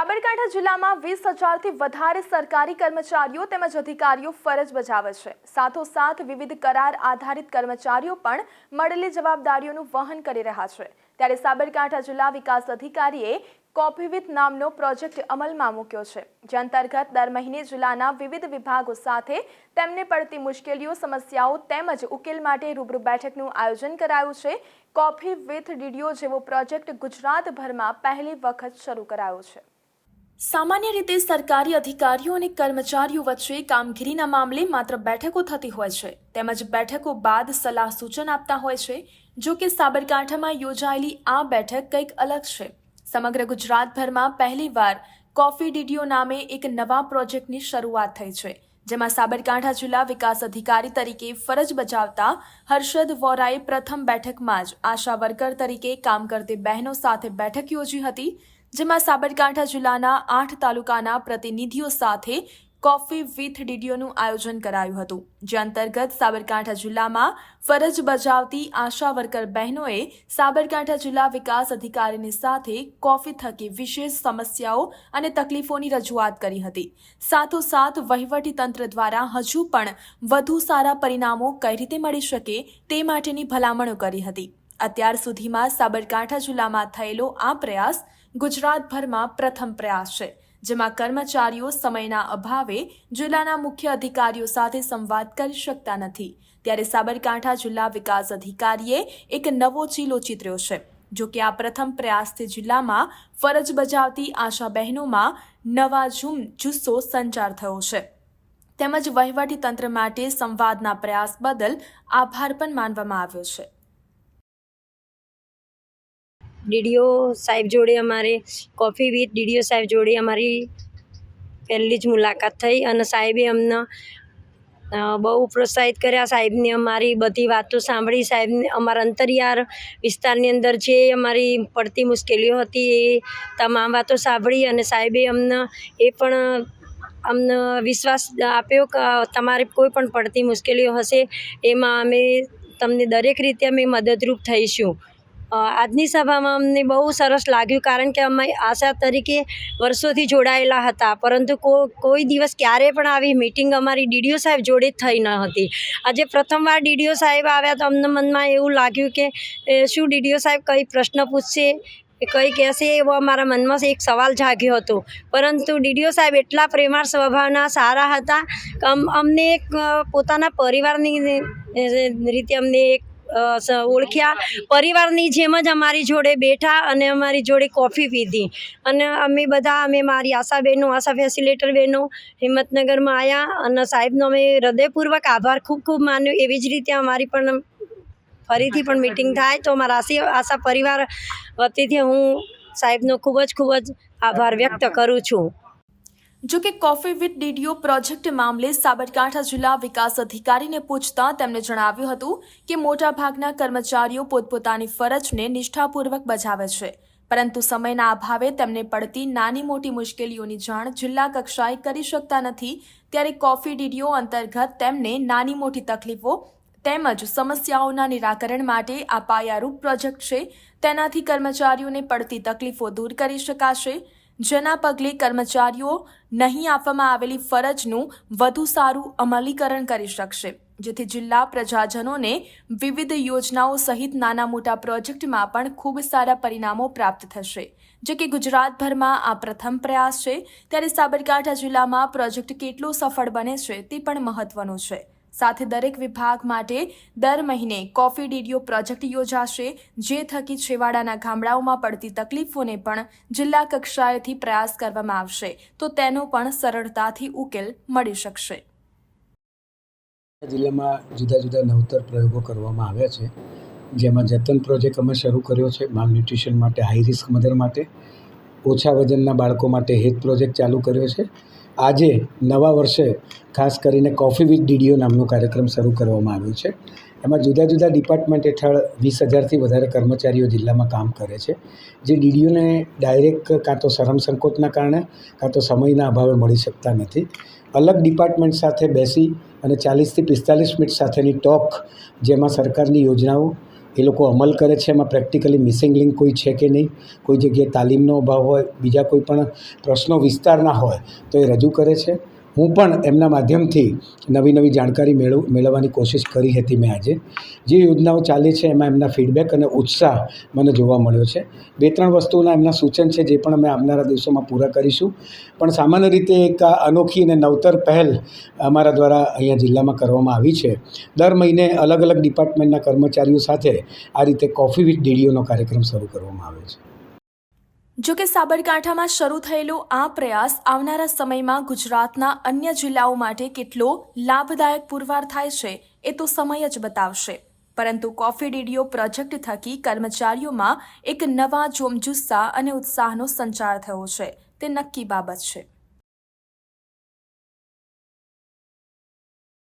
સાબરકાંઠા જિલ્લામાં વીસ હજારથી વધારે સરકારી કર્મચારીઓ તેમજ અધિકારીઓ ફરજ બજાવે છે. સાથોસાથ વિવિધ કરાર આધારિત કર્મચારીઓ પણ મળેલી જવાબદારીઓનું વહન કરી રહ્યા છે. ત્યારે સાબરકાંઠા જિલ્લા વિકાસ અધિકારીએ કોફી વિથ નામનો પ્રોજેક્ટ અમલમાં મૂક્યો છે, જે અંતર્ગત દર મહિને જિલ્લાના વિવિધ વિભાગો સાથે તેમને પડતી મુશ્કેલીઓ, સમસ્યાઓ તેમજ ઉકેલ માટે રૂબરૂ બેઠકનું આયોજન કરાયું છે. કોફી વિથ ડીડીઓ જેવો પ્રોજેક્ટ ગુજરાતભરમાં પહેલી વખત શરૂ કરાયો છે. સામાન્ય રીતે સરકારી અધિકારીઓ અને કર્મચારીઓ વચ્ચે કામગીરીના મામલે માત્ર બેઠકો થતી હોય છે. તેમજ બેઠકો બાદ સલાહ સૂચન આપતા હોય છે, જો કે સાબરકાંઠામાં યોજાયેલી આ બેઠક કંઈક અલગ છે. સમગ્ર ગુજરાતભરમાં પહેલીવાર કોફી ડીડીઓ નામે એક નવા પ્રોજેક્ટની શરૂઆત થઈ છે, જેમાં સાબરકાંઠા જિલ્લા વિકાસ અધિકારી તરીકે ફરજ બજાવતા હર્ષદ વોરાએ પ્રથમ બેઠકમાં જ આશા વર્કર તરીકે કામ કરતી બહેનો સાથે બેઠક યોજી હતી. જેમાં સાબરકાંઠા જિલ્લાના આઠ તાલુકાના પ્રતિનિધિઓ સાથે કોફી વિથ ડીડીઓનું આયોજન કરાયું હતું. જે અંતર્ગત સાબરકાંઠા જિલ્લામાં ફરજ બજાવતી આશા વર્કર બહેનોએ સાબરકાંઠા જિલ્લા વિકાસ અધિકારીની સાથે કોફી થકી વિશેષ સમસ્યાઓ અને તકલીફોની રજૂઆત કરી હતી. સાથોસાથ તંત્ર દ્વારા હજુ પણ વધુ સારા પરિણામો કઈ રીતે મળી શકે તે માટેની ભલામણો કરી હતી. અત્યાર સુધીમાં સાબરકાંઠા જિલ્લામાં થયેલો આ પ્રયાસ ગુજરાતભરમાં પ્રથમ પ્રયાસ છે, જેમાં કર્મચારીઓ સમયના અભાવે જિલ્લાના મુખ્ય અધિકારીઓ સાથે સંવાદ કરી શકતા નથી. ત્યારે સાબરકાંઠા જિલ્લા વિકાસ અધિકારીએ એક નવો ચીલો ચિતર્યો છે, જો કે આ પ્રથમ પ્રયાસથી જિલ્લામાં ફરજ બજાવતી આશા બહેનોમાં નવા ઝૂમ જુસ્સો સંચાર થયો છે. તેમજ વહીવટી તંત્ર માટે સંવાદના પ્રયાસ બદલ આભાર પણ માનવામાં આવ્યો છે. ડીડીઓ સાહેબ જોડે અમારે કોફી વિથ ડીડીઓ સાહેબ જોડે અમારી પહેલી જ મુલાકાત થઈ અને સાહેબે અમને બહુ પ્રોત્સાહિત કર્યા. સાહેબને અમારી બધી વાતો સાંભળી. સાહેબને અમારા અંતરિયાળ વિસ્તારની અંદર જે અમારી પડતી મુશ્કેલીઓ હતી એ તમામ વાતો સાંભળી અને સાહેબે અમને એ પણ અમને વિશ્વાસ આપ્યો કે તમારે કોઈ પણ પડતી મુશ્કેલીઓ હશે, એમાં અમે તમને દરેક રીતે અમે મદદરૂપ થઈશું. આજની સભામાં અમને બહુ સરસ લાગ્યું કારણ કે અમે આશા તરીકે વર્ષોથી જોડાયેલા હતા. પરંતુ કોઈ દિવસ ક્યારે પણ આવી મિટિંગ અમારી ડીડીઓ સાહેબ જોડે થઈ ન હતી. આજે પ્રથમવાર ડીડીઓ સાહેબ આવ્યા તો અમને મનમાં એવું લાગ્યું કે શું ડીડીઓ સાહેબ કંઈ પ્રશ્ન પૂછશે? કંઈ કહેશે? એવો અમારા મનમાં એક સવાલ જાગ્યો હતો. પરંતુ ડીડીઓ સાહેબ એટલા પ્રેમાળ સ્વભાવના સારા હતા અમ, અમને એક પોતાના પરિવારની રીતે અમને એક ઓળખ્યા. પરિવારની જેમ જ અમારી જોડે બેઠા અને અમારી જોડે કોફી પીધી. અને અમે બધા, અમે મારી આશા બહેનો આશા ફેસિલેટર બહેનો હિંમતનગરમાં આવ્યા અને સાહેબનો અમે હૃદયપૂર્વક આભાર, ખૂબ ખૂબ માન્યો. એવી જ રીતે અમારી પણ ફરીથી પણ મિટિંગ થાય. તો મારા આશી, આશા પરિવાર વતીથી હું સાહેબનો ખૂબ જ ખૂબ જ આભાર વ્યક્ત કરું છું. જો કે કોફી વિથ ડીડીઓ પ્રોજેક્ટ મામલે સાબરકાંઠા જિલ્લા વિકાસ અધિકારીને પૂછતા તેમણે જણાવ્યું હતું કે મોટાભાગના કર્મચારીઓ પોતપોતાની ફરજને નિષ્ઠાપૂર્વક બજાવે છે. પરંતુ સમયના અભાવે તેમને પડતી નાની મોટી મુશ્કેલીઓની જાણ જિલ્લા કક્ષાએ કરી શકતા નથી. ત્યારે કોફી ડીડીઓ અંતર્ગત તેમને નાની મોટી તકલીફો તેમજ સમસ્યાઓના નિરાકરણ માટે આ પાયારૂપ પ્રોજેક્ટ છે. તેનાથી કર્મચારીઓને પડતી તકલીફો દૂર કરી શકાશે. જેના પગલે કર્મચારીઓ નહીં આપવામાં આવેલી ફરજનું વધુ સારું અમલીકરણ કરી શકશે, જેથી જિલ્લા પ્રજાજનોને વિવિધ યોજનાઓ સહિત નાના મોટા પ્રોજેક્ટમાં પણ ખૂબ સારા પરિણામો પ્રાપ્ત થશે. જે કે ગુજરાતભરમાં આ પ્રથમ પ્રયાસ છે, ત્યારે સાબરકાંઠા જિલ્લામાં પ્રોજેક્ટ કેટલો સફળ બને છે તે પણ મહત્વનું છે. સાથે દરેક વિભાગ માટે દર મહિને કોફી ડીડીઓ પ્રોજેક્ટ યોજાશે, જે થકી છેવાડાના ગામડાઓમાં પડતી તકલીફોને પણ જિલ્લા કક્ષાએથી પ્રયાસ કરવામાં આવશે. તો તેનો પણ સરળતાથી ઉકેલ મળી શકશે. જિલ્લામાં જુદા જુદા નવતર પ્રયોગો કરવામાં આવ્યા છે. જેમાં જતન પ્રોજેક્ટ અમે શરૂ કર્યો છે માલન્યુટ્રિશન માટે હાઈ રિસ્ક મધર માટે, ઓછા વજનના બાળકો માટે હેત પ્રોજેક્ટ ચાલુ કર્યો છે. આજે, નવા વર્ષે, ખાસ કરીને કોફી વિથ ડીડીઓ નામનો કાર્યક્રમ શરૂ કરવામાં આવ્યો છે. એમાં જુદા જુદા ડિપાર્ટમેન્ટ હેઠળ વીસ હજારથી વધારે કર્મચારીઓ જિલ્લામાં કામ કરે છે. જે ડીડીઓને ડાયરેક્ટ કાં તો શરમ સંકોચના કારણે, કાં તો સમયના અભાવે મળી શકતા નથી. અલગ ડિપાર્ટમેન્ટ સાથે બેસી અને ચાલીસથી પિસ્તાલીસ મિનિટ સાથેની ટોક જેમાં સરકારની યોજનાઓ એ લોકો અમલ કરે છે, એમાં પ્રેક્ટિકલી મિસિંગ લિંક કોઈ છે કે નહીં? કોઈ જગ્યાએ તાલીમનો અભાવ હોય, બીજા કોઈ પણ પ્રશ્નો વિસ્તારના હોય, તો એ રજૂ કરે છે? હું પણ એમના માધ્યમથી નવી નવી જાણકારી મેળવ, મેળવવાની કોશિશ કરી હતી મેં આજે. જે યોજનાઓ ચાલી છે એમાં એમના ફીડબેક અને ઉત્સાહ મને જોવા મળ્યો છે. બે ત્રણ વસ્તુઓના એમના સૂચન છે જે પણ અમે આવનારા દિવસોમાં પૂરા કરીશું. પણ સામાન્ય રીતે એક અનોખી અને નવતર પહેલ અમારા દ્વારા અહીંયા જિલ્લામાં કરવામાં આવી છે. દર મહિને અલગ અલગ ડિપાર્ટમેન્ટના કર્મચારીઓ સાથે આ રીતે કોફી વિથ ડીડીઓનો કાર્યક્રમ શરૂ કરવામાં આવે છે. જો કે સાબરકાંઠામાં શરૂ થયેલો આ પ્રયાસ આવનારા સમયમાં ગુજરાતના અન્ય જિલ્લાઓ માટે કેટલો લાભદાયક પુરવાર થાય છે એ તો સમય જ બતાવશે. પરંતુ કોફી ડીડીઓ પ્રોજેક્ટ થકી કર્મચારીઓમાં એક નવા જોમજુસ્સા અને ઉત્સાહનો સંચાર થયો છે. તે નક્કી બાબત છે.